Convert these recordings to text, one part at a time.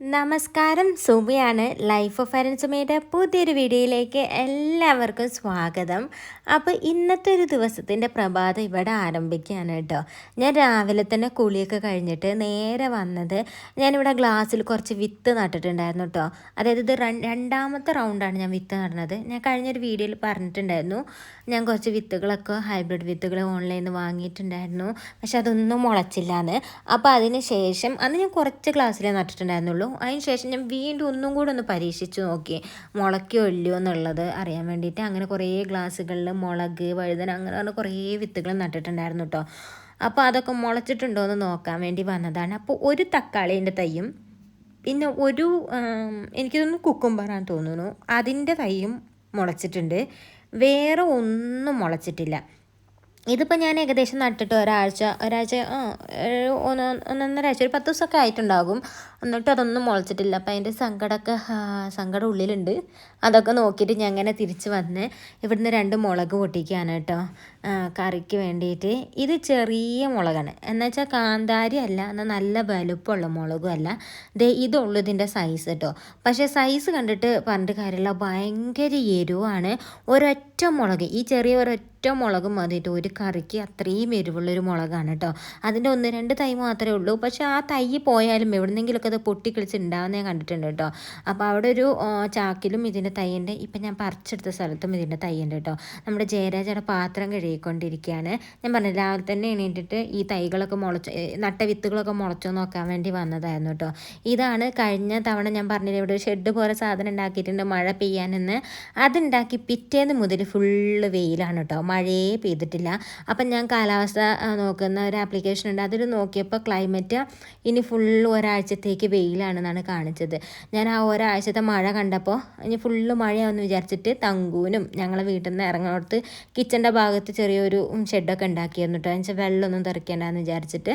നമസ്കാരം സുമിയാണ് life of അരൻസുമയുടെ പുതിയൊരു വീഡിയോയിലേക്ക് എല്ലാവർക്കും സ്വാഗതം. അപ്പോൾ ഇന്നത്തെ ഒരു ദിവസത്തിന്റെ പ്രഭാതം ഇവിടെ ആരംഭിക്കുകയാണ് കേട്ടോ. ഞാൻ രാവിലെ തന്നെ കുളിയൊക്കെ കഴിഞ്ഞിട്ട് നേരെ വന്നത് ഞാനിവിടെ ഗ്ലാസ്സിൽ കുറച്ച് വിത്ത് നട്ടിട്ടുണ്ടായിരുന്നു കേട്ടോ. അതായത് ഇത് രണ്ടാമത്തെ റൗണ്ടാണ് ഞാൻ വിത്ത് നടുന്നത്. ഞാൻ കഴിഞ്ഞൊരു വീഡിയോയിൽ പറഞ്ഞിട്ടുണ്ടായിരുന്നു. ഞാൻ കുറച്ച് വിത്തുകളൊക്കെ ഹൈബ്രിഡ് വിത്തുകൾ ഓൺലൈനിൽ നിന്ന് വാങ്ങിയിട്ടുണ്ടായിരുന്നു. പക്ഷെ അതൊന്നും മുളച്ചില്ലാന്ന്. അപ്പോൾ അതിന് ശേഷം അന്ന് ഞാൻ കുറച്ച് ഗ്ലാസ്സിലേ നട്ടിട്ടുണ്ടായിരുന്നുള്ളൂ. അതിന് ശേഷം ഞാൻ വീണ്ടും ഒന്നും കൂടെ ഒന്ന് പരീക്ഷിച്ച് നോക്കി. മുളയ്ക്കോ ഇല്ലയോ എന്നുള്ളത് അറിയാൻ വേണ്ടിയിട്ട് അങ്ങനെ കുറേ ഗ്ലാസ്സുകളിൽ മുളക് വഴുതന അങ്ങനെ പറഞ്ഞ കുറേ വിത്തുകൾ നട്ടിട്ടുണ്ടായിരുന്നു കേട്ടോ അപ്പോൾ അതൊക്കെ മുളച്ചിട്ടുണ്ടോ എന്ന് നോക്കാൻ വേണ്ടി വന്നതാണ്. അപ്പോൾ ഒരു തക്കാളീന്റെ തൈയും പിന്നെ ഒരു എനിക്കിതൊന്ന് കുക്കുംബറാന്ന് തോന്നുന്നു. അതിന്റെ തൈയും മുളച്ചിട്ടുണ്ട്. വേറെ ഒന്നും മുളച്ചിട്ടില്ല. ഇതിപ്പോൾ ഞാൻ ഏകദേശം നട്ടിട്ട് ഒരാഴ്ച ഒരാഴ്ച ഒന്ന് ഒന്നൊന്നര ആഴ്ച ഒരു പത്ത് ദിവസമൊക്കെ ആയിട്ടുണ്ടാകും. എന്നിട്ട് അതൊന്നും മുളച്ചിട്ടില്ല. അപ്പം അതിന്റെ സങ്കടമൊക്കെ സങ്കടം ഉള്ളിലുണ്ട്. അതൊക്കെ നോക്കിയിട്ട് ഞാൻ അങ്ങനെ തിരിച്ച് വന്ന് ഇവിടുന്ന് രണ്ട് മുളക് പൊട്ടിക്കുകയാണ് കേട്ടോ. കറിക്ക് വേണ്ടിയിട്ട്. ഇത് ചെറിയ മുളകാണ്. എന്നുവെച്ചാൽ കാന്താരി അല്ല എന്നാൽ നല്ല വലുപ്പമുള്ള മുളകും അല്ല. ദേ ഇതുള്ളൂ ഇതിന്റെ സൈസ് കേട്ടോ. പക്ഷേ സൈസ് കണ്ടിട്ട് പറഞ്ഞിട്ട് കാര്യമില്ല. ഭയങ്കര എരിവാണ്. ഒരൊറ്റ മുളക് ഈ ചെറിയ ഒരൊറ്റ മുളക് മതിയിട്ട് ഒരു കറിക്ക് അത്രയും എരിവുള്ളൊരു മുളകാണ് കേട്ടോ. അതിന്റെ ഒന്ന് രണ്ട് തൈ മാത്രമേ ഉള്ളൂ. പക്ഷേ ആ തൈ പോയാലും എവിടെന്നെങ്കിലുമൊക്കെ അത് പൊട്ടിക്കിളിച്ച് ഉണ്ടാവുന്ന ഞാൻ കണ്ടിട്ടുണ്ട് കേട്ടോ. അപ്പോൾ അവിടെ ഒരു ചാക്കിലും ഇതിന്റെ തൈയുണ്ട് ഇപ്പം ഞാൻ പറിച്ചെടുത്ത സ്ഥലത്തും ഇതിന്റെ തൈയുണ്ട് കേട്ടോ. നമ്മുടെ ജയരാജയുടെ പാത്രം കഴുകിക്കൊണ്ടിരിക്കുകയാണ് ഞാൻ പറഞ്ഞു രാവിലെ തന്നെ എണീറ്റിട്ട് ഈ തൈകളൊക്കെ മുളച്ച് നട്ട വിത്തുകളൊക്കെ മുളച്ചോ നോക്കാൻ വേണ്ടി വന്നതായിരുന്നു കേട്ടോ. ഇതാണ് കഴിഞ്ഞ തവണ ഞാൻ പറഞ്ഞില്ല ഇവിടെ ഷെഡ് പോലെ സാധനം ഉണ്ടാക്കിയിട്ടുണ്ട് മഴ പെയ്യാനെന്ന്. അതുണ്ടാക്കി പിറ്റേന്ന് മുതൽ ഫുള്ള് വെയിലാണ് കേട്ടോ. മഴയേ പെയ്തിട്ടില്ല. അപ്പം ഞാൻ കാലാവസ്ഥ നോക്കുന്ന ഒരു ആപ്ലിക്കേഷൻ ഉണ്ട്. അതിൽ നോക്കിയപ്പോൾ ക്ലൈമറ്റ് ഇനി ഫുള്ള് ഒരാഴ്ചത്തേക്ക് വെയിലാണെന്നാണ് കാണിച്ചത്. ഞാൻ ആ ഒരാഴ്ചത്തെ മഴ കണ്ടപ്പോൾ ഇനി ഫുള്ള് മഴയാണെന്ന് വിചാരിച്ചിട്ട് തങ്കൂനും ഞങ്ങളെ വീട്ടിൽ നിന്ന് ഇറങ്ങുന്നിടത്ത് കിച്ചന്റെ ഭാഗത്ത് ചെറിയൊരു ഷെഡൊക്കെ ഉണ്ടാക്കിയിരുന്നു കേട്ടോ എന്നുവെച്ചാൽ വെള്ളമൊന്നും തെറിക്കേണ്ടെന്ന് വിചാരിച്ചിട്ട്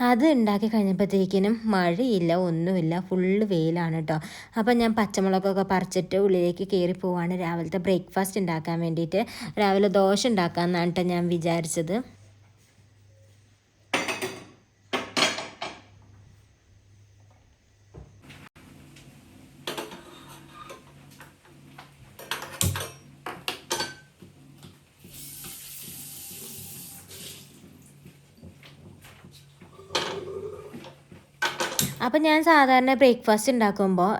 അത് ഉണ്ടാക്കി കഴിഞ്ഞപ്പോഴത്തേക്കിനും മഴയില്ല ഒന്നുമില്ല ഫുള്ള് വെയിലാണ് കേട്ടോ അപ്പം ഞാൻ പച്ചമുളകൊക്കെ പറിച്ചിട്ട് ഉള്ളിലേക്ക് കയറി പോവാണ് രാവിലത്തെ ബ്രേക്ക്ഫാസ്റ്റ് ഉണ്ടാക്കാൻ വേണ്ടിയിട്ട് രാവിലെ ദോശ ഉണ്ടാക്കാമെന്നാണ് കേട്ടോ ഞാൻ വിചാരിച്ചത്. അപ്പം ഞാൻ സാധാരണ ബ്രേക്ക്ഫാസ്റ്റ് ഉണ്ടാക്കുമ്പോൾ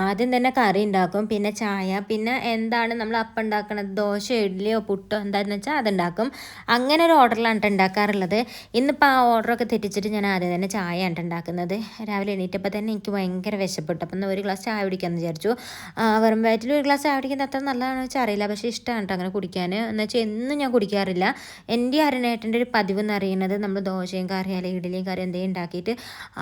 ആദ്യം തന്നെ കറി ഉണ്ടാക്കും പിന്നെ ചായ പിന്നെ എന്താണ് നമ്മൾ അപ്പം ഉണ്ടാക്കുന്നത് ദോശ ഇഡ്ഡലിയോ പുട്ടോ എന്താണെന്ന് വെച്ചാൽ അതുണ്ടാക്കും. അങ്ങനെ ഒരു ഓർഡറിലാണ് ഉണ്ടാക്കാറുള്ളത്. ഇന്നിപ്പോൾ ആ ഓർഡറൊക്കെ തെറ്റിച്ചിട്ട് ഞാൻ ആദ്യം തന്നെ ചായ ആണ് ഉണ്ടാക്കുന്നത്. രാവിലെ എണീറ്റപ്പോൾ തന്നെ എനിക്ക് ഭയങ്കര വിശപ്പെട്ടു അപ്പം ഒരു ഗ്ലാസ് ചായ കുടിക്കാമെന്ന് വിചാരിച്ചു. വെറും വയറ്റിൽ ഒരു ഗ്ലാസ് ചായ കുടിക്കുന്നത് അത്ര നല്ലതാണെന്ന് വെച്ചാൽ അറിയില്ല. പക്ഷേ ഇഷ്ടമാണ് കേട്ടോ അങ്ങനെ കുടിക്കാൻ എന്ന് വെച്ചാൽ എന്നും ഞാൻ കുടിക്കാറില്ല. എന്റെ അരനേട്ടന്റെ ഒരു പതിവ് എന്ന് അറിയുന്നത് നമ്മൾ ദോശയും കറി അല്ലെങ്കിൽ ഇഡ്ഡലിയും കറി എന്തെങ്കിലും ഉണ്ടാക്കിയിട്ട്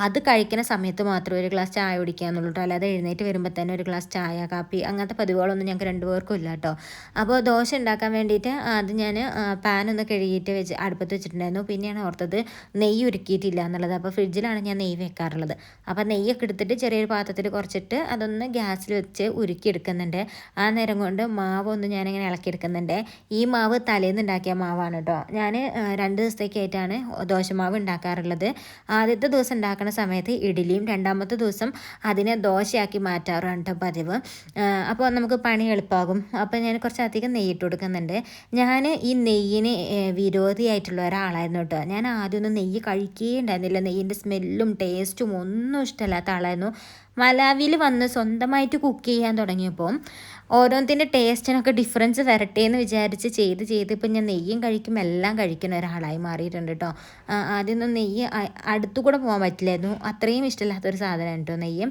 അത് കഴിക്കുന്ന സമയത്ത് മാത്രം ഒരു ഗ്ലാസ് ചായ കേട്ടോ അല്ലാതെ എഴുന്നേറ്റ് വരുമ്പോൾ തന്നെ ഒരു ഗ്ലാസ് ചായ കാപ്പി അങ്ങനത്തെ പതിവുകളൊന്നും ഞങ്ങൾക്ക് രണ്ടുപേർക്കും ഇല്ല കേട്ടോ അപ്പോൾ ദോശ ഉണ്ടാക്കാൻ വേണ്ടിയിട്ട് അത് ഞാൻ പാനൊന്ന് കഴുകിയിട്ട് വെച്ച് അടുപ്പത്ത് വെച്ചിട്ടുണ്ടായിരുന്നു. പിന്നെയാണ് ഓർത്തത് നെയ്യ് ഉരുക്കിയിട്ടില്ല എന്നുള്ളത്. അപ്പോൾ ഫ്രിഡ്ജിലാണ് ഞാൻ നെയ്യ് വെക്കാറുള്ളത്. അപ്പോൾ നെയ്യൊക്കെ എടുത്തിട്ട് ചെറിയൊരു പാത്രത്തിൽ കുറച്ചിട്ട് അതൊന്ന് ഗ്യാസിൽ വെച്ച് ഉരുക്കിയെടുക്കുന്നുണ്ട്. ആ നേരം കൊണ്ട് മാവ് ഒന്ന് ഞാനിങ്ങനെ ഇളക്കിയെടുക്കുന്നുണ്ട്. ഈ മാവ് തലേന്ന് ഉണ്ടാക്കിയ മാവാണ് കേട്ടോ ഞാൻ രണ്ട് ദിവസത്തേക്കായിട്ടാണ് ദോശമാവ് ഉണ്ടാക്കാറുള്ളത് ആദ്യത്തെ ദിവസം ഉണ്ടാക്കുന്ന സമയത്ത് ഇഡ്ഡലിയും രണ്ടാമത്തെ ദിവസം അതിനെ ദോശയാക്കി കേട്ടോ പതിവ്. അപ്പോൾ നമുക്ക് പണി എളുപ്പമാകും അപ്പോൾ ഞാൻ കുറച്ച് അധികം നെയ്യിട്ട് കൊടുക്കുന്നുണ്ട്. ഞാൻ ഈ നെയ്യിന് വിരോധിയായിട്ടുള്ള ഒരാളായിരുന്നു കേട്ടോ. ഞാൻ ആദ്യമൊന്നും നെയ്യ് കഴിക്കുകയേ ഉണ്ടായിരുന്നില്ല നെയ്യിന്റെ സ്മെല്ലും ടേസ്റ്റും ഒന്നും ഇഷ്ടമല്ലാത്ത ആളായിരുന്നു. മലാവിയിൽ വന്ന് സ്വന്തമായിട്ട് കുക്ക് ചെയ്യാൻ തുടങ്ങിയപ്പോൾ ഓരോന്നിന്റെ ടേസ്റ്റിനൊക്കെ ഡിഫറൻസ് വരട്ടെ എന്ന് വിചാരിച്ച് ചെയ്ത് ചെയ്ത് ഇപ്പം ഞാൻ നെയ്യും കഴിക്കും എല്ലാം കഴിക്കുന്ന ഒരാളായി മാറിയിട്ടുണ്ട് കേട്ടോ ആദ്യമൊന്നും നെയ്യ് അടുത്തുകൂടെ പോകാൻ പറ്റില്ലായിരുന്നു. അത്രയും ഇഷ്ടമില്ലാത്തൊരു സാധനമാണ് കേട്ടോ നെയ്യ്.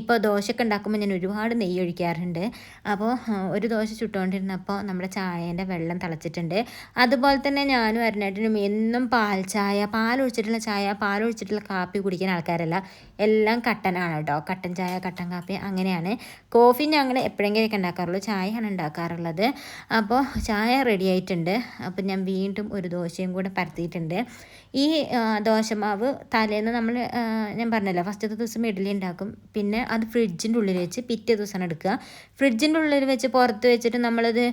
ഇപ്പോൾ ദോശയൊക്കെ ഉണ്ടാക്കുമ്പോൾ ഞാൻ ഒരുപാട് നെയ്യ് ഒഴിക്കാറുണ്ട്. അപ്പോൾ ഒരു ദോശ ചുട്ടുകൊണ്ടിരുന്നപ്പോൾ നമ്മുടെ ചായേന്റെ വെള്ളം തിളച്ചിട്ടുണ്ട്. അതുപോലെ തന്നെ ഞാനും അരുണേട്ടനും എന്നും പാൽ ചായ പാൽ ഒഴിച്ചിട്ടുള്ള ചായ പാൽ ഒഴിച്ചിട്ടുള്ള കാപ്പി കുടിക്കുന്ന ആൾക്കാരല്ല. എല്ലാം കട്ടനാണ് കേട്ടോ കട്ടൻ ചായ കട്ടൻ കാപ്പി അങ്ങനെയാണ്. കോഫി ഞങ്ങൾ എപ്പോഴെങ്കിലൊക്കെ ഉണ്ടാക്കാറുള്ളൂ. ചായയാണ് ഉണ്ടാക്കാറുള്ളത്. അപ്പോൾ ചായ റെഡി ആയിട്ടുണ്ട്. അപ്പോൾ ഞാൻ വീണ്ടും ഒരു ദോശയും കൂടെ പരത്തിയിട്ടുണ്ട്. ഈ ദോശമാവ് തലേന്ന് നമ്മൾ ഞാൻ പറഞ്ഞല്ലോ ഫസ്റ്റത്തെ ദിവസം ഇഡ്ഡലി ഉണ്ടാക്കും. പിന്നെ അത് ഫ്രിഡ്ജിന്റെ ഉള്ളിൽ വെച്ച് പിറ്റേ ദിവസം എടുക്കുക. ഫ്രിഡ്ജിന്റെ ഉള്ളിൽ വെച്ച് പുറത്ത് വെച്ചിട്ട് നമ്മളത്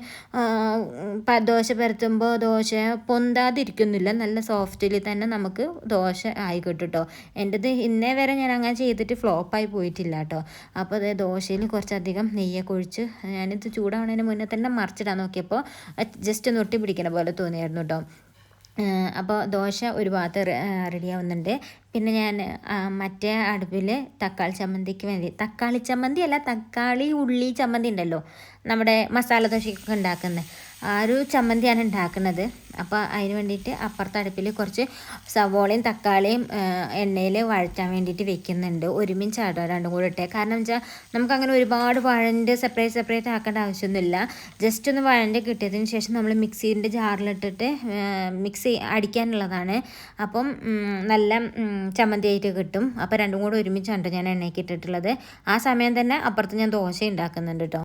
ദോശ പരത്തുമ്പോൾ ദോശ പൊന്താതിരിക്കുന്നില്ല. നല്ല സോഫ്റ്റിൽ തന്നെ നമുക്ക് ദോശ ആയി കിട്ടും എന്റെത് ഇന്നേ വരെ ഞാൻ അങ്ങനെ ചെയ്തിട്ട് ഫ്ലോപ്പായി പോയിട്ടില്ല കേട്ടോ അപ്പോൾ അത് ദോശയിൽ കുറച്ചധികം നെയ്യൊക്കെ ഒഴിച്ച് ഞാനിത് ചൂടാവണതിന് മുന്നേ തന്നെ മറിച്ചിടാൻ നോക്കിയപ്പോൾ ജസ്റ്റ് ഒന്ന് ഒട്ടി പോലെ തോന്നിയായിരുന്നു കേട്ടോ അപ്പോൾ ദോശ ഒരു ഭാഗത്ത് റെഡി ആവുന്നുണ്ട് പിന്നെ ഞാൻ മറ്റേ അടുപ്പിൽ തക്കാളി ചമ്മന്തിക്ക് വേണ്ടി തക്കാളി ചമ്മന്തി അല്ല തക്കാളി ഉള്ളി ചമ്മന്തി ഉണ്ടല്ലോ നമ്മുടെ മസാല ദോശയ്ക്കൊക്കെ ഉണ്ടാക്കുന്നത് ആ ഒരു ചമ്മന്തിയാണ് ഉണ്ടാക്കുന്നത്. അപ്പോൾ അതിന് വേണ്ടിയിട്ട് അപ്പുറത്തെ അടുപ്പിൽ കുറച്ച് സവോളയും തക്കാളിയും എണ്ണയിൽ വഴറ്റാൻ വേണ്ടിയിട്ട് വെക്കുന്നുണ്ട്. ഒരുമിച്ചാട്ടോ രണ്ടും കൂടെ ഇട്ടേ. കാരണം വെച്ചാൽ നമുക്കങ്ങനെ ഒരുപാട് വഴന്റെ സെപ്പറേറ്റ് സെപ്പറേറ്റ് ആക്കേണ്ട ആവശ്യമൊന്നുമില്ല. ജസ്റ്റ് ഒന്ന് വഴന്റെ കിട്ടിയതിന് ശേഷം നമ്മൾ മിക്സീന്റെ ജാറിലിട്ടിട്ട് മിക്സ് അടിക്കാനുള്ളതാണ്. അപ്പം നല്ല ചമ്മന്തി ആയിട്ട് കിട്ടും. അപ്പോൾ രണ്ടും കൂടെ ഒരുമിച്ചാണ് ഞാൻ എണ്ണയ്ക്ക് ഇട്ടിട്ടുള്ളത്. ആ സമയം തന്നെ അപ്പുറത്ത് ഞാൻ ദോശ ഉണ്ടാക്കുന്നുണ്ട് കേട്ടോ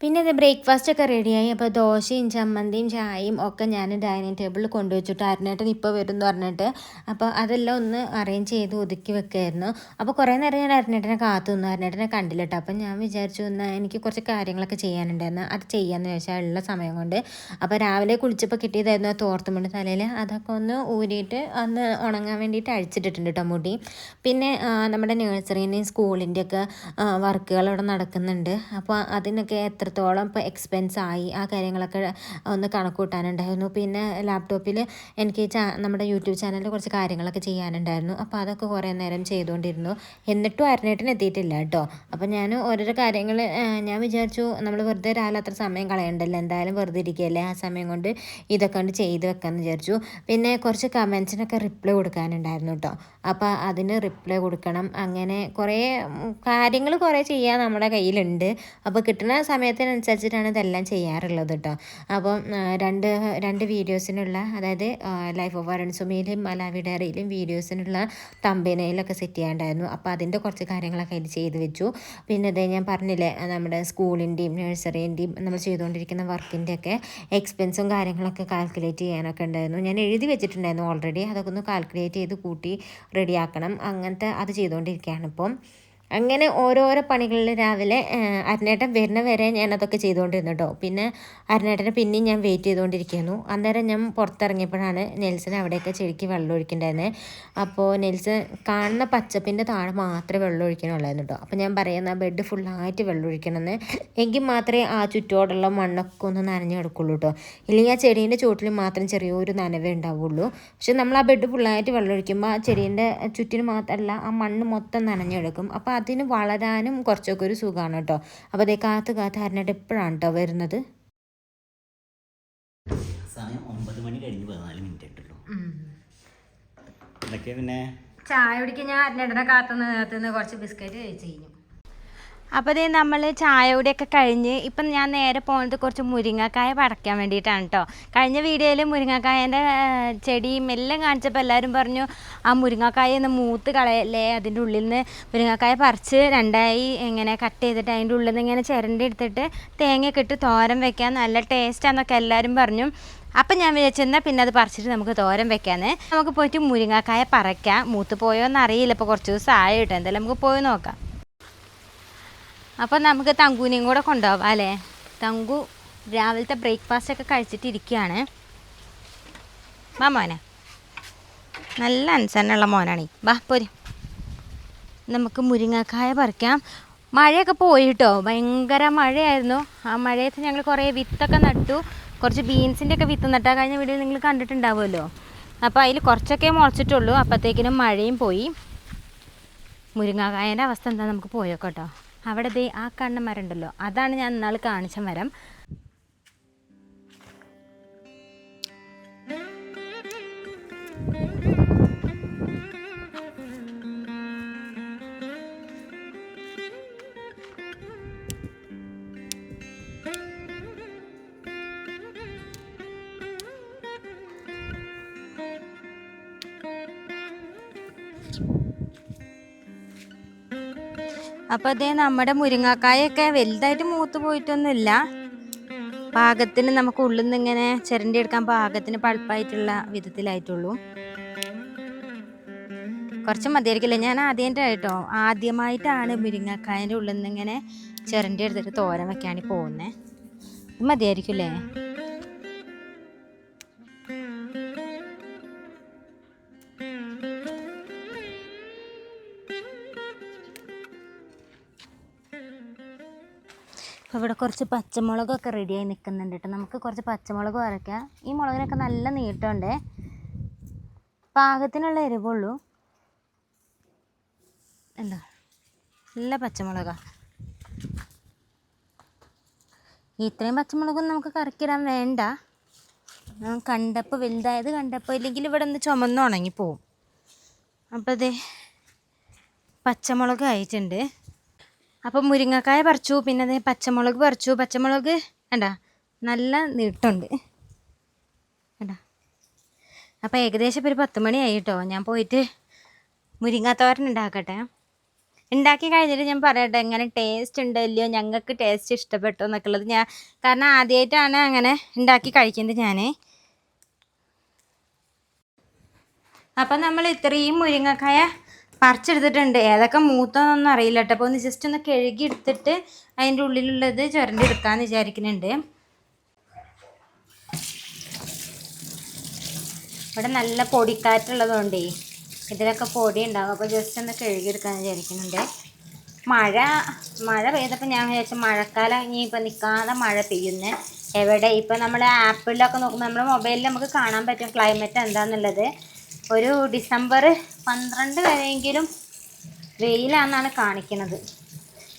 പിന്നെ ഇത് ബ്രേക്ക്ഫാസ്റ്റ് ഒക്കെ റെഡിയായി അപ്പോൾ ദോശയും ചമ്മന്തിയും ചായയും ഒക്കെ ഞാൻ ഡൈനിങ് ടേബിളിൽ കൊണ്ടുവച്ചിട്ട് അരനേട്ടൻ ഇപ്പോൾ വരും എന്ന് പറഞ്ഞിട്ട് അപ്പോൾ അതെല്ലാം ഒന്ന് അറേഞ്ച് ചെയ്ത് ഒതുക്കി വെക്കായിരുന്നു. അപ്പോൾ കുറേ നേരം ഞാൻ അരനേട്ടനെ കാത്തു നിന്നു. അരനേട്ടനെ കണ്ടില്ല കേട്ടോ അപ്പോൾ ഞാൻ വിചാരിച്ചു എന്നാൽ എനിക്ക് കുറച്ച് കാര്യങ്ങളൊക്കെ ചെയ്യാനുണ്ടായിരുന്നു. അത് ചെയ്യാമെന്ന് ചോദിച്ചാൽ ഉള്ള സമയം കൊണ്ട്. അപ്പോൾ രാവിലെ കുളിച്ചപ്പോൾ കിട്ടിയതായിരുന്നു ആ തോർത്തുമുണ്ട് തലയിൽ അതൊക്കെ ഒന്ന് ഊരിയിട്ട് ഒന്ന് ഉണങ്ങാൻ വേണ്ടിയിട്ട് അഴിച്ചിട്ടിട്ടുണ്ട് കേട്ടോ മുടി. പിന്നെ നമ്മുടെ നേഴ്സറിന്റെയും സ്കൂളിന്റെയൊക്കെ വർക്കുകൾ അവിടെ നടക്കുന്നുണ്ട്. അപ്പോൾ അതിനൊക്കെ എത്ര എത്രത്തോളം ഇപ്പോൾ എക്സ്പെൻസ് ആയി ആ കാര്യങ്ങളൊക്കെ ഒന്ന് കണക്ക് കൂട്ടാനുണ്ടായിരുന്നു പിന്നെ ലാപ്ടോപ്പിൽ എനിക്ക് നമ്മുടെ യൂട്യൂബ് ചാനലിൽ കുറച്ച് കാര്യങ്ങളൊക്കെ ചെയ്യാനുണ്ടായിരുന്നു. അപ്പോൾ അതൊക്കെ കുറേ നേരം ചെയ്തുകൊണ്ടിരുന്നു. എന്നിട്ടും അരനേട്ടിന് എത്തിയിട്ടില്ല കേട്ടോ. അപ്പോൾ ഞാൻ ഓരോരോ കാര്യങ്ങൾ ഞാൻ വിചാരിച്ചു നമ്മൾ വെറുതെ രാവിലെ അത്ര സമയം കളയണ്ടല്ലോ. എന്തായാലും വെറുതെ ഇരിക്കുകയല്ലേ ആ സമയം കൊണ്ട് ഇതൊക്കെ കൊണ്ട് ചെയ്ത് വെക്കാമെന്ന് വിചാരിച്ചു. പിന്നെ കുറച്ച് കമൻസിനൊക്കെ റിപ്ലൈ കൊടുക്കാനുണ്ടായിരുന്നു കേട്ടോ. അപ്പോൾ അതിന് റിപ്ലൈ കൊടുക്കണം. അങ്ങനെ കുറേ കാര്യങ്ങൾ കുറേ ചെയ്യാൻ നമ്മുടെ കയ്യിലുണ്ട്. അപ്പോൾ കിട്ടുന്ന സമയത്ത് ആവശ്യത്തിനനുസരിച്ചിട്ടാണ് ഇതെല്ലാം ചെയ്യാറുള്ളത് കേട്ടോ. അപ്പം രണ്ട് രണ്ട് വീഡിയോസിനുള്ള അതായത് ലൈഫ് ഓഫ് അരൺസുമയിലും മലാവി ഡയറിയിലും വീഡിയോസിനുള്ള തമ്പനയിലൊക്കെ സെറ്റ് ചെയ്യാണ്ടായിരുന്നു. അപ്പോൾ അതിന്റെ കുറച്ച് കാര്യങ്ങളൊക്കെ അതിൽ ചെയ്ത് വെച്ചു. പിന്നെ അതേ ഞാൻ പറഞ്ഞില്ലേ നമ്മുടെ സ്കൂളിന്റെയും നഴ്സറീന്റെയും നമ്മൾ ചെയ്തുകൊണ്ടിരിക്കുന്ന വർക്കിന്റെയൊക്കെ എക്സ്പെൻസും കാര്യങ്ങളൊക്കെ കാൽക്കുലേറ്റ് ചെയ്യാനൊക്കെ ഉണ്ടായിരുന്നു. ഞാൻ എഴുതി വെച്ചിട്ടുണ്ടായിരുന്നു ഓൾറെഡി അതൊക്കെ ഒന്ന് കാൽക്കുലേറ്റ് ചെയ്ത് കൂട്ടി റെഡിയാക്കണം അങ്ങനത്തെ അത് ചെയ്തുകൊണ്ടിരിക്കുകയാണ് ഇപ്പം. അങ്ങനെ ഓരോരോ പണികളിൽ രാവിലെ അരനേട്ടൻ വരുന്ന വരെ ഞാൻ അതൊക്കെ ചെയ്തുകൊണ്ടിരുന്നു കേട്ടോ. പിന്നെ അരനേട്ടനെ പിന്നെയും ഞാൻ വെയിറ്റ് ചെയ്തുകൊണ്ടിരിക്കുന്നു. അന്നേരം ഞാൻ പുറത്തിറങ്ങിയപ്പോഴാണ് നെൽസൺ അവിടെയൊക്കെ ചെടിക്ക് വെള്ളം ഒഴിക്കണ്ടായിരുന്നത് അപ്പോൾ നെൽസൺ കാണുന്ന പച്ചപ്പിന്റെ താഴെ മാത്രമേ വെള്ളം ഒഴിക്കണുള്ളായിരുന്നു കേട്ടോ. അപ്പോൾ ഞാൻ പറയുന്ന ബെഡ് ഫുള്ളായിട്ട് വെള്ളം ഒഴിക്കണമെന്ന്. എങ്കിൽ മാത്രമേ ആ ചുറ്റോടുള്ള മണ്ണൊക്കെ ഒന്ന് നനഞ്ഞു കിടക്കുള്ളൂ കേട്ടോ. ഇല്ലെങ്കിൽ ആ ചെടീന്റെ ചുവട്ടിൽ മാത്രം ചെറിയൊരു നനവേ ഉണ്ടാവുള്ളൂ. പക്ഷെ നമ്മൾ ആ ബെഡ് ഫുള്ളായിട്ട് വെള്ളം ഒഴിക്കുമ്പോൾ ആ ചെടീന്റെ ചുറ്റിന് മാത്രമല്ല ആ മണ്ണ് മൊത്തം നനഞ്ഞെടുക്കും അപ്പോൾ അതിന് വളരാനും കുറച്ചൊക്കെ ഒരു സുഖമാണ് കേട്ടോ. അപ്പോൾ അതേ കാത്ത് കാത്ത് ഹരിനായിട്ട് എപ്പോഴാണ് കേട്ടോ വരുന്നത്? സമയം ഒമ്പത് മണി കഴിഞ്ഞ് പതിനാല് മിനിറ്റ് ഉണ്ടല്ലോ എന്തൊക്കെയാ പിന്നെ ചായ കുടിക്കാൻ ഞാൻ ഹരിനേട്ടനെ കാത്തുനിന്ന് കുറച്ച് ബിസ്ക്കറ്റ് കഴിച്ചു കഴിഞ്ഞു. അപ്പോൾ ഇത് നമ്മൾ ചായ കൂടിയൊക്കെ കഴിഞ്ഞ് ഇപ്പം ഞാൻ നേരെ പോകുന്നത് കുറച്ച് മുരിങ്ങക്കായ പടയ്ക്കാൻ വേണ്ടിയിട്ടാണ് കേട്ടോ കഴിഞ്ഞ വീഡിയോയിൽ മുരിങ്ങക്കായന്റെ ചെടിയും എല്ലാം കാണിച്ചപ്പോൾ എല്ലാവരും പറഞ്ഞു ആ മുരിങ്ങക്കായ ഒന്ന് മൂത്ത് കളയല്ലേ? അതിന്റെ ഉള്ളിൽ നിന്ന് മുരിങ്ങക്കായ പറിച്ച് രണ്ടായി ഇങ്ങനെ കട്ട് ചെയ്തിട്ട് അതിന്റെ ഉള്ളിൽ നിന്ന് ഇങ്ങനെ ചിരണ്ടി എടുത്തിട്ട് തേങ്ങയൊക്കെ ഇട്ട് തോരൻ വെക്കാൻ നല്ല ടേസ്റ്റാന്നൊക്കെ എല്ലാവരും പറഞ്ഞു. അപ്പം ഞാൻ വിചാരിച്ചെന്നാൽ പിന്നെ അത് പറിച്ചിട്ട് നമുക്ക് തോരൻ വെക്കാന്ന്. നമുക്ക് പോയിട്ട് മുരിങ്ങക്കായ പറയ്ക്കാം മൂത്ത് പോയോ എന്നറിയില്ല ഇപ്പോൾ കുറച്ച് ദിവസം ആയിട്ടോ എന്തായാലും നമുക്ക് പോയി നോക്കാം. അപ്പോൾ നമുക്ക് തങ്കുവിനെയും കൂടെ കൊണ്ടുപോകാം അല്ലേ? തങ്കു രാവിലത്തെ ബ്രേക്ക്ഫാസ്റ്റ് ഒക്കെ കഴിച്ചിട്ട് ഇരിക്കുകയാണ് വാ മോനെ. നല്ല അനുസരണമുള്ള മോനാണ്. വാ പോര്. നമുക്ക് മുരിങ്ങക്കായ പറിക്കാം. മഴയൊക്കെ പോയി പോയിട്ടോ? ഭയങ്കര മഴയായിരുന്നു. ആ മഴയത്ത് ഞങ്ങൾ കുറേ വിത്തൊക്കെ നട്ടു. കുറച്ച് ബീൻസിന്റെ ഒക്കെ വിത്ത് നട്ടാൽ കഴിഞ്ഞ വീഡിയോ നിങ്ങൾ കണ്ടിട്ടുണ്ടാവുമല്ലോ. അപ്പോൾ അതിൽ കുറച്ചൊക്കെ മുളച്ചിട്ടുള്ളൂ. അപ്പോഴത്തേക്കിനും മഴയും പോയി. മുരിങ്ങാക്കായന്റെ അവസ്ഥ എന്താ? നമുക്ക് പോയോക്കോട്ടോ. അവിടെ ദേ ആ കണ്ണ മരം ഉണ്ടല്ലോ അതാണ് ഞാൻ ഇന്നാൾ കാണിച്ച മരം. അപ്പോൾ അതേ നമ്മുടെ മുരിങ്ങാക്കായൊക്കെ വലുതായിട്ട് മൂത്ത് പോയിട്ടൊന്നുമില്ല. പാകത്തിന് നമുക്ക് ഉള്ളിൽ നിന്ന് ഇങ്ങനെ ചിരണ്ടി എടുക്കാൻ പാകത്തിന് പഴുപ്പായിട്ടുള്ള വിധത്തിലായിട്ടുള്ളൂ. കുറച്ച് മതിയായിരിക്കില്ല? ഞാൻ ആദ്യമായിട്ടായിട്ടോ ആദ്യമായിട്ടാണ് മുരിങ്ങക്കായന്റെ ഉള്ളിൽ നിന്ന് ഇങ്ങനെ ചിരണ്ടി എടുത്തിട്ട് തോരൻ വെക്കാണ് പോകുന്നത് മതിയായിരിക്കില്ലേ? ഇവിടെ കുറച്ച് പച്ചമുളകൊക്കെ റെഡിയായി നിൽക്കുന്നുണ്ട് കേട്ടോ നമുക്ക് കുറച്ച് പച്ചമുളക് വരയ്ക്കാം ഈ മുളകിനൊക്കെ നല്ല നീട്ടമുണ്ട്. പാകത്തിനുള്ള എരിവുള്ളൂ. എന്താ നല്ല പച്ചമുളകാ. ഇത്രയും പച്ചമുളകൊന്നും നമുക്ക് കറക്കിടാൻ വേണ്ട. കണ്ടപ്പോൾ വലുതായത് കണ്ടപ്പോൾ ഇല്ലെങ്കിൽ ഇവിടെ ഒന്ന് ചുമന്ന് ഉണങ്ങിപ്പോവും. അപ്പോൾ അതെ പച്ചമുളക് ആയിട്ടുണ്ട്. അപ്പം മുരിങ്ങക്കായ പറിച്ചു പിന്നെ അതേ പച്ചമുളക് പറിച്ചു. പച്ചമുളക് വേണ്ട നല്ല നീട്ടുണ്ട്. വേണ്ട അപ്പോൾ ഏകദേശം ഒരു പത്ത് മണിയായി കേട്ടോ ഞാൻ പോയിട്ട് മുരിങ്ങാത്തോരൻ ഉണ്ടാക്കട്ടെ. ഉണ്ടാക്കി കഴിഞ്ഞിട്ട് ഞാൻ പറയട്ടെ എങ്ങനെ ടേസ്റ്റ് ഉണ്ട് ഇല്ലയോ ഞങ്ങൾക്ക് ടേസ്റ്റ് ഇഷ്ടപ്പെട്ടോ എന്നൊക്കെ ഉള്ളത് ഞാൻ കാരണം ആദ്യമായിട്ടാണ് അങ്ങനെ ഉണ്ടാക്കി കഴിക്കുന്നത് ഞാൻ അപ്പം നമ്മൾ ഇത്രയും മുരിങ്ങക്കായ പറിച്ചെടുത്തിട്ടുണ്ട്. ഏതൊക്കെ മൂത്തതൊന്നും അറിയില്ല കേട്ടോ. അപ്പോൾ ഒന്ന് ജസ്റ്റ് ഒന്ന് കഴുകി എടുത്തിട്ട് അതിന്റെ ഉള്ളിലുള്ളത് ചുരണ്ടി വിചാരിക്കുന്നുണ്ട്. ഇവിടെ നല്ല പൊടിക്കാറ്റുള്ളതുകൊണ്ടേ ഇതിലൊക്കെ പൊടി ഉണ്ടാകും അപ്പോൾ ജസ്റ്റ് ഒന്ന് കഴുകിയെടുക്കാമെന്ന് വിചാരിക്കുന്നുണ്ട്. മഴ മഴ പെയ്തപ്പോൾ ഞാൻ വിചാരിച്ചാൽ മഴക്കാലം ഇനി ഇപ്പം നിൽക്കാതെ മഴ പെയ്യുന്നു. എവിടെ? ഇപ്പം നമ്മൾ ആപ്പിളിലൊക്കെ നോക്കുമ്പോൾ നമ്മുടെ മൊബൈലിൽ നമുക്ക് കാണാൻ പറ്റും ക്ലൈമറ്റ് എന്താണെന്നുള്ളത് ഒരു ഡിസംബർ പന്ത്രണ്ട് വരെയെങ്കിലും വെയിലാണെന്നാണ് കാണിക്കുന്നത്.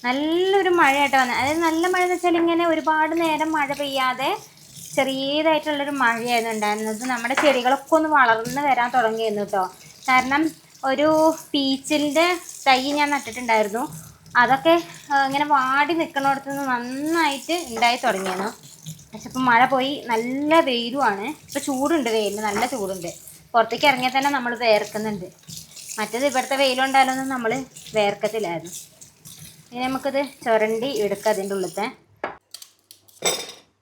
നല്ലൊരു മഴയായിട്ട് വന്നത് അതായത് നല്ല മഴ എന്ന് വെച്ചാൽ ഇങ്ങനെ ഒരുപാട് നേരം മഴ പെയ്യാതെ ചെറിയതായിട്ടുള്ളൊരു മഴയായിരുന്നു ഉണ്ടായിരുന്നത്. നമ്മുടെ ചെടികളൊക്കെ ഒന്ന് വളർന്ന് വരാൻ തുടങ്ങിയിരുന്നു കേട്ടോ. കാരണം ഒരു പീച്ചിന്റെ തൈ ഞാൻ നട്ടിട്ടുണ്ടായിരുന്നു. അതൊക്കെ ഇങ്ങനെ വാടി നിൽക്കുന്നിടത്ത് നിന്ന് നന്നായിട്ട് ഉണ്ടായി തുടങ്ങിയിരുന്നു. പക്ഷെ ഇപ്പം മഴ പോയി. നല്ല വെയിലുമാണ്. ഇപ്പം ചൂടുണ്ട് വെയിലിന്. നല്ല ചൂടുണ്ട്. പുറത്തേക്ക് ഇറങ്ങിയാൽ തന്നെ നമ്മൾ വേർക്കുന്നുണ്ട്. മറ്റേത് ഇവിടുത്തെ വെയിലുണ്ടായാലൊന്നും നമ്മൾ വേർക്കത്തില്ലായിരുന്നു. ഇനി നമുക്കിത് ചുരണ്ടി എടുക്കുക അതിന്റെ ഉള്ളിലത്തെ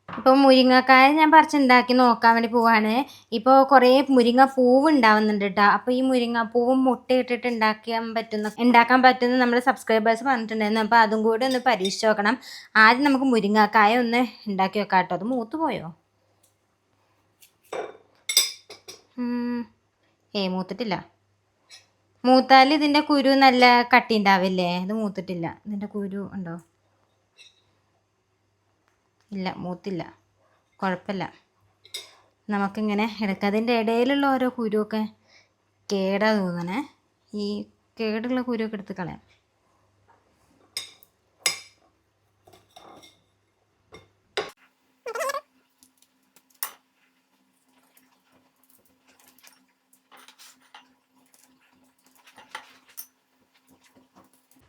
ഇപ്പോൾ മുരിങ്ങക്കായ ഞാൻ പറിച്ചുണ്ടാക്കി നോക്കാൻ വേണ്ടി പോവാണ്. ഇപ്പോൾ കുറേ മുരിങ്ങ പൂവ് ഉണ്ടാവുന്നുണ്ട് കേട്ടോ അപ്പോൾ ഈ മുരിങ്ങ പൂവും മുട്ടയിട്ടിട്ട് ഉണ്ടാക്കാൻ പറ്റുന്ന ഉണ്ടാക്കാൻ പറ്റുന്ന നമ്മുടെ സബ്സ്ക്രൈബേഴ്സ് പറഞ്ഞിട്ടുണ്ടായിരുന്നു. അപ്പോൾ അതും കൂടി ഒന്ന് പരീക്ഷിച്ച് നോക്കണം. ആദ്യം നമുക്ക് മുരിങ്ങക്കായ ഒന്ന് ഉണ്ടാക്കി വെക്കാം കേട്ടോ അത് മൂത്ത് പോയോ? ഏയ് മൂത്തിട്ടില്ല. മൂത്താൽ ഇതിന്റെ കുരു നല്ല കട്ടി ഉണ്ടാവില്ലേ ഇത് മൂത്തിട്ടില്ല. ഇതിന്റെ കുരു ഉണ്ടോ? ഇല്ല മൂത്തില്ല. കുഴപ്പമില്ല നമുക്കിങ്ങനെ ഇടയ്ക്ക് അതിന്റെ ഇടയിലുള്ള ഓരോ കുരുവൊക്കെ കേടാ തോന്നണേ. ഈ കേടുള്ള കുരുവൊക്കെ എടുത്ത് കളയാം.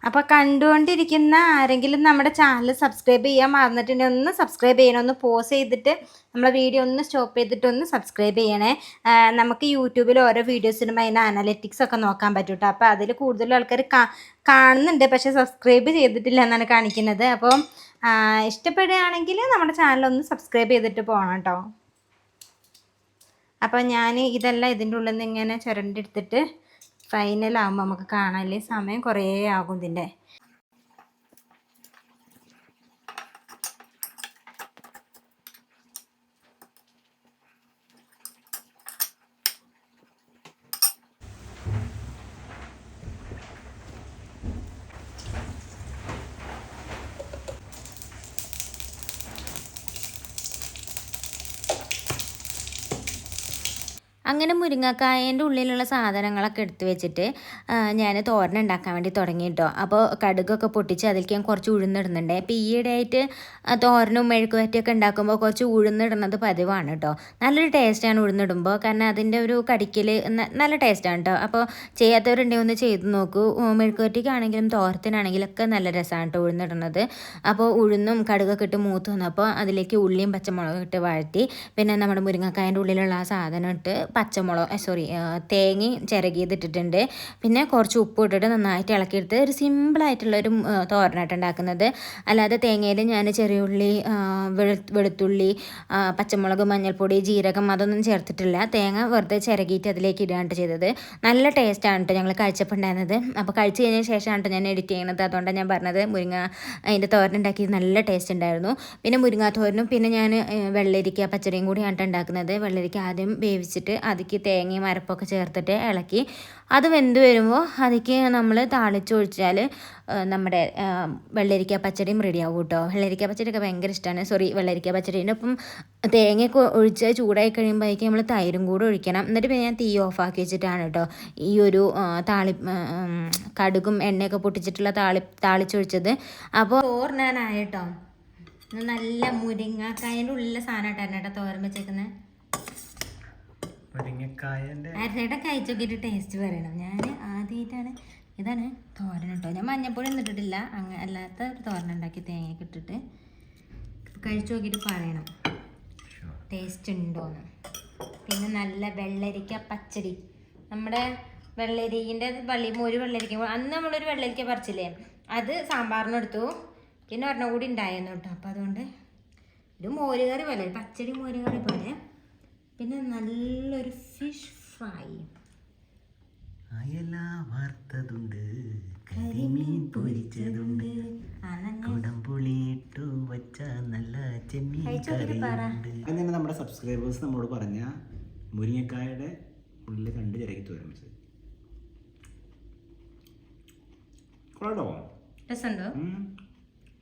അപ്പോൾ കണ്ടുകൊണ്ടിരിക്കുന്ന ആരെങ്കിലും നമ്മുടെ ചാനൽ സബ്സ്ക്രൈബ് ചെയ്യാൻ മറന്നിട്ടുണ്ടെങ്കിൽ ഒന്ന് സബ്സ്ക്രൈബ് ചെയ്യണം. ഒന്ന് പോസ് ചെയ്തിട്ട് നമ്മളെ വീഡിയോ ഒന്ന് സ്റ്റോപ്പ് ചെയ്തിട്ട് ഒന്ന് സബ്സ്ക്രൈബ് ചെയ്യണേ. നമുക്ക് യൂട്യൂബിൽ ഓരോ വീഡിയോസിനും അതിന്റെ അനലറ്റിക്സ് ഒക്കെ നോക്കാൻ പറ്റും കേട്ടോ അപ്പോൾ അതിൽ കൂടുതൽ ആൾക്കാർ കാണുന്നുണ്ട്. പക്ഷേ സബ്സ്ക്രൈബ് ചെയ്തിട്ടില്ല എന്നാണ് കാണിക്കുന്നത്. അപ്പോൾ ഇഷ്ടപ്പെടുകയാണെങ്കിൽ നമ്മുടെ ചാനൽ ഒന്ന് സബ്സ്ക്രൈബ് ചെയ്തിട്ട് പോകണം കേട്ടോ അപ്പോൾ ഞാൻ ഇതെല്ലാം ഇതിന്റെ ഉള്ളിൽ നിന്ന് ഇങ്ങനെ ചുരണ്ടെടുത്തിട്ട് ഫൈനലാകുമ്പോൾ നമുക്ക് കാണാനല്ലേ സമയം കുറേ ആകും ഇതിന്റെ. അങ്ങനെ മുരിങ്ങക്കായേന്റെ ഉള്ളിലുള്ള സാധനങ്ങളൊക്കെ എടുത്ത് വെച്ചിട്ട് ഞാൻ തോരൻ ഉണ്ടാക്കാൻ വേണ്ടി തുടങ്ങി കേട്ടോ അപ്പോൾ കടുകൊക്കെ പൊട്ടിച്ച് അതിലേക്ക് ഞാൻ കുറച്ച് ഉഴുന്നിടുന്നുണ്ട് അപ്പോൾ ഈയിടെയായിട്ട് തോരനും മെഴുക്കുവരട്ടിയൊക്കെ ഉണ്ടാക്കുമ്പോൾ കുറച്ച് ഉഴുന്നിടുന്നത് പതിവാണ് കേട്ടോ നല്ലൊരു ടേസ്റ്റാണ് ഉഴുന്നിടുമ്പോൾ കാരണം അതിന്റെ ഒരു കടിക്കൽ നല്ല ടേസ്റ്റാണ് കേട്ടോ അപ്പോൾ ചെയ്യാത്തവരുണ്ടെങ്കിൽ ഒന്ന് ചെയ്ത് നോക്കൂ. ഉം, മെഴുക്കുവരട്ടിക്കാണെങ്കിലും തോരത്തിനാണെങ്കിലും ഒക്കെ നല്ല രസമാണ് കേട്ടോ ഉഴുന്നിടുന്നത് അപ്പോൾ ഉഴുന്നും കടുകൊക്കെ ഇട്ട് മൂത്ത് വന്നപ്പോൾ അതിലേക്ക് ഉള്ളിയും പച്ചമുളകും ഇട്ട് വഴറ്റി പിന്നെ നമ്മുടെ മുരിങ്ങക്കായന്റെ ഉള്ളിലുള്ള ആ സാധനം ഇട്ട് പച്ചമുളക് സോറി തേങ്ങയും ചിരകിയതിട്ടിട്ടുണ്ട്. പിന്നെ കുറച്ച് ഉപ്പ് ഇട്ടിട്ട് നന്നായിട്ട് ഇളക്കിയെടുത്ത് ഒരു സിമ്പിളായിട്ടുള്ളൊരു തോരനായിട്ട് ഉണ്ടാക്കുന്നത്. അല്ലാതെ തേങ്ങയിൽ ഞാൻ ചെറിയ ഉള്ളി വെളുത്തുള്ളി പച്ചമുളക് മഞ്ഞൾപ്പൊടി ജീരകം അതൊന്നും ചേർത്തിട്ടില്ല. തേങ്ങ വെറുതെ ചിരകിയിട്ട് അതിലേക്ക് ഇടുകയാണ് ചെയ്തത്. നല്ല ടേസ്റ്റാണ് കേട്ടോ ഞങ്ങൾ കഴിച്ചപ്പോൾ ഉണ്ടായിരുന്നത്. അപ്പോൾ കഴിച്ച് കഴിഞ്ഞ ശേഷമാണ് ഞാൻ എഡിറ്റ് ചെയ്യുന്നത് അതുകൊണ്ടാണ് ഞാൻ പറഞ്ഞത് മുരിങ്ങ അതിന്റെ തോരൻ ഉണ്ടാക്കിയത് നല്ല ടേസ്റ്റ് ഉണ്ടായിരുന്നു. പിന്നെ മുരിങ്ങാ തോരനും പിന്നെ ഞാൻ വെള്ളരിക്ക പച്ചടിയും കൂടിയാണ് ഉണ്ടാക്കുന്നത്. വെള്ളരിക്ക ആദ്യം വേവിച്ചിട്ട് അതിക്ക് തേങ്ങയും അരപ്പൊക്കെ ചേർത്തിട്ട് ഇളക്കി. അത് വെന്ത് വരുമ്പോൾ അതിക്ക് നമ്മൾ താളിച്ചൊഴിച്ചാൽ നമ്മുടെ വെള്ളരിക്ക പച്ചടിയും റെഡിയാവും കേട്ടോ. വെള്ളരിക്ക പച്ചടിയൊക്കെ ഭയങ്കര ഇഷ്ടമാണ് സോറി വെള്ളരിക്ക പച്ചടീന്റെ ഒപ്പം തേങ്ങയൊക്കെ ഒഴിച്ച് ചൂടായി കഴിയുമ്പോഴേക്കും നമ്മൾ തൈരും കൂടെ ഒഴിക്കണം. എന്നിട്ട് പിന്നെ ഞാൻ തീ ഓഫാക്കി വെച്ചിട്ടാണ് കേട്ടോ. ഈ ഒരു താളി കടുകും എണ്ണയൊക്കെ പൊട്ടിച്ചിട്ടുള്ള താളി താളിച്ചൊഴിച്ചത്. അപ്പോൾ ഇത് നല്ല മുരിങ്ങക്കായന്റെ ഉള്ളിലെ സാധനമായിട്ടാണ് കേട്ടോ തോരൻ വെച്ചേക്കുന്നത് കഴിച്ചൊക്കെ ടേസ്റ്റ് പറയണം. ഞാൻ ആദ്യമായിട്ടാണ് ഇതാണ് തോരൻ കേട്ടോ ഞാൻ മഞ്ഞപ്പൊടി ഒന്നും ഇട്ടിട്ടില്ല. അങ്ങ അല്ലാത്ത ഒരു തോരൻ ഉണ്ടാക്കി തേങ്ങയൊക്കെ ഇട്ടിട്ട് കഴിച്ചു നോക്കിയിട്ട് പറയണം. ടേസ്റ്റ് ഉണ്ടോന്ന്. പിന്നെ നല്ല വെള്ളരിക്ക പച്ചടി. നമ്മുടെ വെള്ളരിക്കിന്റെ വള്ളി ഒരു വെള്ളരിക്ക അന്ന് നമ്മളൊരു വെള്ളരിക്ക പറിച്ചില്ലേ? അത് സാമ്പാറിനെടുത്തു പിന്നെ ഒരെണ്ണം കൂടി ഉണ്ടായിരുന്നു കേട്ടോ അപ്പം അതുകൊണ്ട് ഒരു മോരുകറി പോലെ പച്ചടി മോരുകറി പോലെ പിന്നെ നല്ലൊരു ഫിഷ് ഫ്രൈ അയല വറുത്തതുണ്ട് കരിമീൻ പൊരിച്ചതുണ്ട് കുടംപുളി ഇട്ടു വച്ച നല്ല ചെമ്മീൻ. കറിയുണ്ട്. അങ്ങനെ നമ്മുടെ സബ്സ്ക്രൈബേഴ്സ് നമ്മോട് പറഞ്ഞ മുരിങ്ങക്കായുടെ ഉള്ളിൽ കണ്ട് ചിരക്കി തോരമിച്ചത് കൊള്ളോ രസമുണ്ടോ?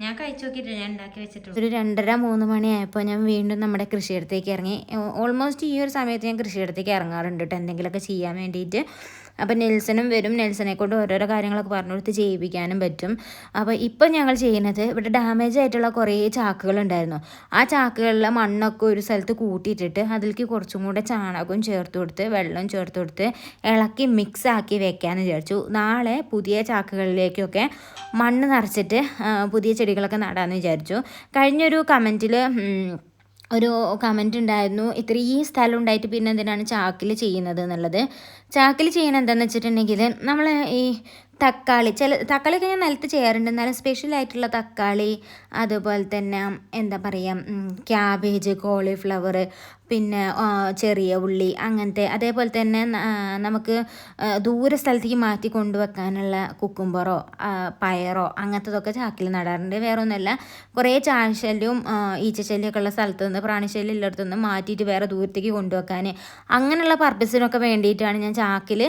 ഞാൻ കഴിച്ചു നോക്കിയിട്ട് ഞാൻ ഉണ്ടാക്കി വെച്ചിട്ടുണ്ട് ഒരു രണ്ടര മൂന്ന് മണിയായപ്പോൾ ഞാൻ വീണ്ടും നമ്മുടെ കൃഷിയിടത്തേക്ക് ഇറങ്ങി. ഓൾമോസ്റ്റ് ഈ ഒരു സമയത്ത് ഞാൻ കൃഷിയിടത്തേക്ക് ഇറങ്ങാറുണ്ട് കേട്ടോ എന്തെങ്കിലുമൊക്കെ ചെയ്യാൻ വേണ്ടിയിട്ട്. അപ്പോൾ നെൽസനും വരും. നെൽസനെ കൊണ്ട് ഓരോരോ കാര്യങ്ങളൊക്കെ പറഞ്ഞു കൊടുത്ത് ചെയ്യിപ്പിക്കാനും പറ്റും. അപ്പോൾ ഇപ്പം ഞങ്ങൾ ചെയ്യുന്നത് ഇവിടെ ഡാമേജ് ആയിട്ടുള്ള കുറേ ചാക്കുകളുണ്ടായിരുന്നു ആ ചാക്കുകളിലെ മണ്ണൊക്കെ ഒരു സ്ഥലത്ത് കൂട്ടിയിട്ടിട്ട് അതിലേക്ക് കുറച്ചും കൂടെ ചാണകവും ചേർത്ത് കൊടുത്ത് വെള്ളവും ചേർത്ത് കൊടുത്ത് ഇളക്കി മിക്സ് ആക്കി വെക്കാമെന്ന് വിചാരിച്ചു. നാളെ പുതിയ ചാക്കുകളിലേക്കൊക്കെ മണ്ണ് നിറച്ചിട്ട് പുതിയ ചെടികളൊക്കെ നടാമെന്ന് വിചാരിച്ചു. കഴിഞ്ഞൊരു കമന്റിൽ ഒരു കമന്റ് ഉണ്ടായിരുന്നു. ഇത്രയും സ്ഥലം ഉണ്ടായിട്ട് പിന്നെ എന്തിനാണ് ചാക്കിൽ ചെയ്യുന്നത് എന്നുള്ളത്. ചാക്കിൽ ചെയ്യണത് എന്താണെന്ന് വെച്ചിട്ടുണ്ടെങ്കിൽ നമ്മൾ ഈ തക്കാളി ചില തക്കാളിയൊക്കെ ഞാൻ നിലത്ത് ചെയ്യാറുണ്ട്. എന്നാലും സ്പെഷ്യൽ ആയിട്ടുള്ള തക്കാളി അതുപോലെ തന്നെ എന്താ പറയുക ക്യാബേജ് കോളിഫ്ലവർ പിന്നെ ചെറിയ ഉള്ളി അങ്ങനത്തെ അതേപോലെ തന്നെ നമുക്ക് ദൂര സ്ഥലത്തേക്ക് മാറ്റി കൊണ്ടുവെക്കാനുള്ള കുക്കുംബറോ പയറോ അങ്ങനത്തതൊക്കെ ചാക്കിൽ നടാറുണ്ട്. വേറെ ഒന്നുമല്ല കുറേ ചാഴശല്യവും ഈച്ചശല്യമൊക്കെ ഉള്ള സ്ഥലത്ത് നിന്ന് പ്രാണിശല്യം ഉള്ളിടത്തു നിന്ന് മാറ്റിയിട്ട് വേറെ ദൂരത്തേക്ക് കൊണ്ടുവെക്കാൻ. അങ്ങനെയുള്ള പർപ്പസിനൊക്കെ വേണ്ടിയിട്ടാണ് ഞാൻ ചാക്കിൽ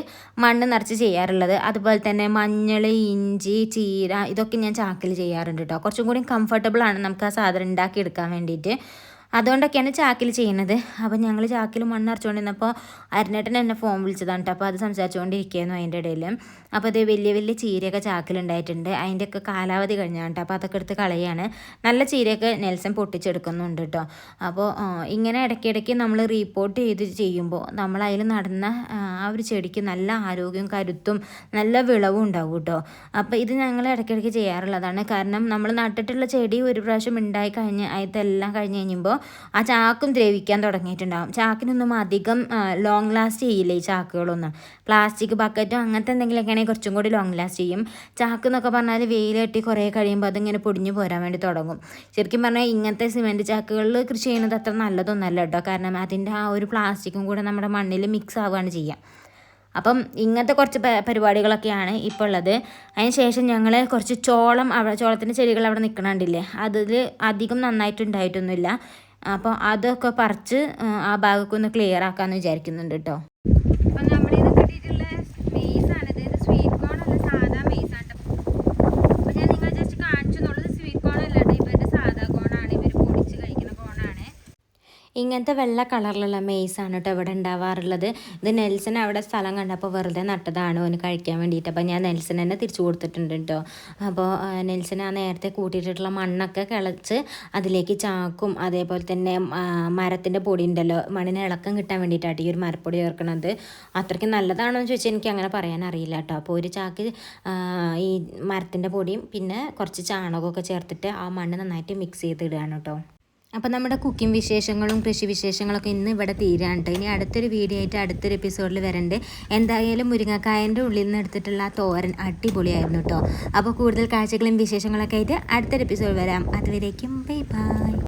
മണ്ണ് നിറച്ച് ചെയ്യാറുള്ളത്. അതുപോലെ തന്നെ മഞ്ഞൾ ഇഞ്ചി ചീര ഇതൊക്കെ ഞാൻ ചാക്കിൽ ചെയ്യാറുണ്ട് കേട്ടോ. കുറച്ചും കൂടി കംഫർട്ടബിൾ ആണ് നമുക്ക് ആ സാധനം ഉണ്ടാക്കിയെടുക്കാൻ വേണ്ടിയിട്ട്. അതുകൊണ്ടൊക്കെയാണ് ചാക്കിൽ ചെയ്യുന്നത്. അപ്പോൾ ഞങ്ങൾ ചാക്കിൽ മണ്ണ് അരച്ചുകൊണ്ടിരുന്നപ്പോൾ അരുണേട്ടൻ എന്നെ ഫോൺ വിളിച്ചതാണ് കേട്ടോ. അപ്പോൾ അത് സംസാരിച്ചുകൊണ്ടിരിക്കുകയായിരുന്നു അതിന്റെ ഇടയിൽ. അപ്പോൾ അത് വലിയ വലിയ ചീരയൊക്കെ ചാക്കിലുണ്ടായിട്ടുണ്ട്. അതിന്റെയൊക്കെ കാലാവധി കഴിഞ്ഞാണ് കേട്ടോ. അപ്പോൾ അതൊക്കെ എടുത്ത് കളയാണ്. നല്ല ചീരയൊക്കെ നെൽസൺ പൊട്ടിച്ചെടുക്കുന്നുണ്ട് കേട്ടോ. അപ്പോൾ ഇങ്ങനെ ഇടയ്ക്കിടയ്ക്ക് നമ്മൾ റീപ്പോർട്ട് ചെയ്ത് ചെയ്യുമ്പോൾ നമ്മൾ അതിൽ നടന്ന ആ, ഒരു ചെടിക്ക് നല്ല ആരോഗ്യവും കരുത്തും നല്ല വിളവും ഉണ്ടാവും കേട്ടോ. അപ്പോൾ ഇത് ഞങ്ങൾ ഇടയ്ക്കിടയ്ക്ക് ചെയ്യാറുള്ളതാണ്. കാരണം നമ്മൾ നട്ടിട്ടുള്ള ചെടി ഒരു പ്രാവശ്യം ഉണ്ടായി കഴിഞ്ഞ് അതെല്ലാം കഴിഞ്ഞ് കഴിയുമ്പോൾ ആ ചാക്കും ദ്രവിക്കാൻ തുടങ്ങിയിട്ടുണ്ടാകും ചാക്കിനൊന്നും അധികം ലോങ് ലാസ്റ്റ് ചെയ്യില്ല ഈ ചാക്കുകളൊന്നും? പ്ലാസ്റ്റിക് ബക്കറ്റും അങ്ങനത്തെ എന്തെങ്കിലുമൊക്കെ ആണെങ്കിൽ കുറച്ചും കൂടി ലോങ് ലാസ്റ്റ് ചെയ്യും. ചാക്ക് എന്നൊക്കെ പറഞ്ഞാൽ വെയിൽ കെട്ടി കുറേ കഴിയുമ്പോൾ അതിങ്ങനെ പൊടിഞ്ഞു പോരാൻ വേണ്ടി തുടങ്ങും. ശരിക്കും പറഞ്ഞാൽ ഇങ്ങനത്തെ സിമെന്റ് ചാക്കുകളിൽ കൃഷി ചെയ്യുന്നത് അത്ര നല്ലതൊന്നല്ല കേട്ടോ. കാരണം അതിന്റെ ആ ഒരു പ്ലാസ്റ്റിക്കും കൂടെ നമ്മുടെ മണ്ണിൽ മിക്സ് ആവുകയാണ് ചെയ്യുക അപ്പം ഇങ്ങനത്തെ കുറച്ച് പരിപാടികളൊക്കെയാണ് ഇപ്പോൾ ഉള്ളത്. ശേഷം ഞങ്ങൾ കുറച്ച് ചോളം അവിടെ ചോളത്തിന്റെ ചെടികൾ അവിടെ നിൽക്കണുണ്ടില്ലേ അതിൽ അധികം നന്നായിട്ടുണ്ടായിട്ടൊന്നുമില്ല അപ്പോൾ അതൊക്കെ പറിച്ച് ആ, ഭാഗമൊക്കെ ഒന്ന് ക്ലിയർ ആക്കാമെന്ന് വിചാരിക്കുന്നുണ്ട് കേട്ടോ അപ്പം നമ്മുടെ ഇത് കിട്ടിയിട്ടുള്ള മെയ്സാണിത് ഇത് സ്വീറ്റ് കോൺ അല്ല സാധാ മെയ്സാണ് അപ്പോൾ ഞാൻ നിങ്ങൾ ജസ്റ്റ് കാണിച്ചു എന്നുള്ളത് സ്വീറ്റ് കോൺ അല്ല കേട്ടോ ഇവരുടെ സാധാ കോണാണ് ഇവർ പൊടിച്ച് കഴിക്കുന്ന കോണാണ് ഇങ്ങനത്തെ വെള്ള കളറിലുള്ള മെയ്സാണ് കേട്ടോ ഇവിടെ ഉണ്ടാവാറുള്ളത് ഇത് നെൽസൺ അവിടെ സ്ഥലം കണ്ടപ്പോൾ വെറുതെ നട്ടതാണ് ഓന് കഴിക്കാൻ വേണ്ടിയിട്ട് അപ്പോൾ ഞാൻ നെൽസൺ തന്നെ തിരിച്ചു കൊടുത്തിട്ടുണ്ട് കേട്ടോ അപ്പോൾ നെൽസൺ ആ നേരത്തെ കൂട്ടിയിട്ടുള്ള മണ്ണൊക്കെ കിളച്ച് അതിലേക്ക് ചാക്കും. അതേപോലെ തന്നെ മരത്തിന്റെ പൊടി ഉണ്ടല്ലോ മണ്ണിന് ഇളക്കം കിട്ടാൻ വേണ്ടിയിട്ടാണ് ഈ ഒരു മരപ്പൊടി ചേർക്കണത്. അത്രയ്ക്ക് നല്ലതാണോ എന്ന് ചോദിച്ചാൽ എനിക്ക് അങ്ങനെ പറയാൻ അറിയില്ല കേട്ടോ അപ്പോൾ ഒരു ചാക്ക് ഈ മരത്തിന്റെ പൊടിയും പിന്നെ കുറച്ച് ചാണകമൊക്കെ ചേർത്തിട്ട് ആ മണ്ണ് നന്നായിട്ട് മിക്സ് ചെയ്തിടുകയാണ് കേട്ടോ അപ്പോൾ നമ്മുടെ കുക്കിംഗ് വിശേഷങ്ങളും കൃഷി വിശേഷങ്ങളൊക്കെ ഇന്ന് ഇവിടെ തീരാണ് കേട്ടോ ഇനി അടുത്തൊരു വീഡിയോ ആയിട്ട് അടുത്തൊരു എപ്പിസോഡിൽ വരണ്ട്. എന്തായാലും മുരിങ്ങക്കായന്റെ ഉള്ളിൽ നിന്ന് എടുത്തിട്ടുള്ള തോരൻ അടിപൊളിയായിരുന്നു കേട്ടോ അപ്പോൾ കൂടുതൽ കാഴ്ചകളും വിശേഷങ്ങളൊക്കെ ആയിട്ട് അടുത്തൊരു എപ്പിസോഡ് വരാം. അതുവരേക്കും ബൈ ബൈ